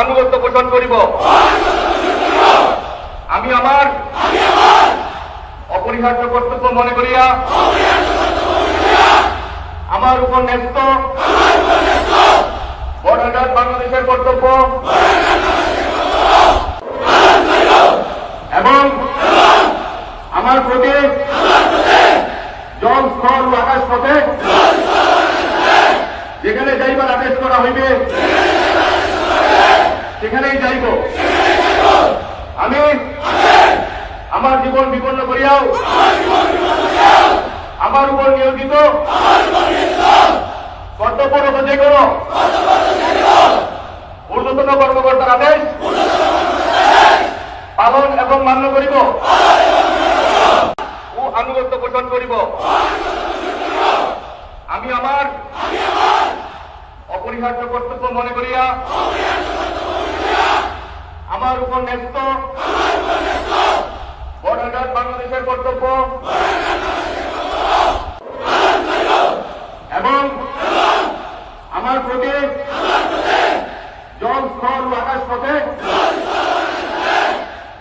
আনুগত্য পোষণ করিব। আমি আমার অপরিহার্য কর্তব্য মনে করিয়া আমার উপর ন্যস্ত বর্ডার বাংলাদেশের কর্তব্য এবং আমার প্রতি জল, স্থল আকাশ পথে যেখানে যাইবার আদেশ করা হইবে সেখানেই যাইব। আমি আমার জীবন বিপন্ন করিয়াও, আমার উপর নিয়োজিত, কর্তব্যরত যে কোনো ঊর্ধ্বতন কর্মকর্তার আদেশ পালন এবং মান্য করিব ও আনুগত্য পোষণ করিব। আমি আমার অপরিহার্য কর্তব্য মনে করিয়া আমার উপর ন্যস্ত। বর্ডার বাংলাদেশের কর্তব্য। এবং আমার প্রতি জল, স্থল আকাশ পথে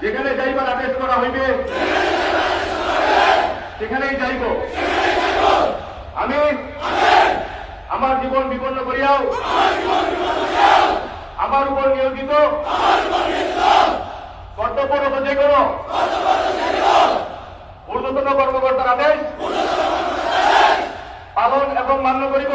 যেখানে যাইবার আদেশ করা হইবে, সেখানেই যাইব। আমি আমার জীবন বিপন্ন করিয়াও আমার উপর নিয়োজিত। কর্তব্যরত যে কোনো। ঊর্ধ্বতন কর্মকর্তার আদেশ। পালন এবং মান্য করিব।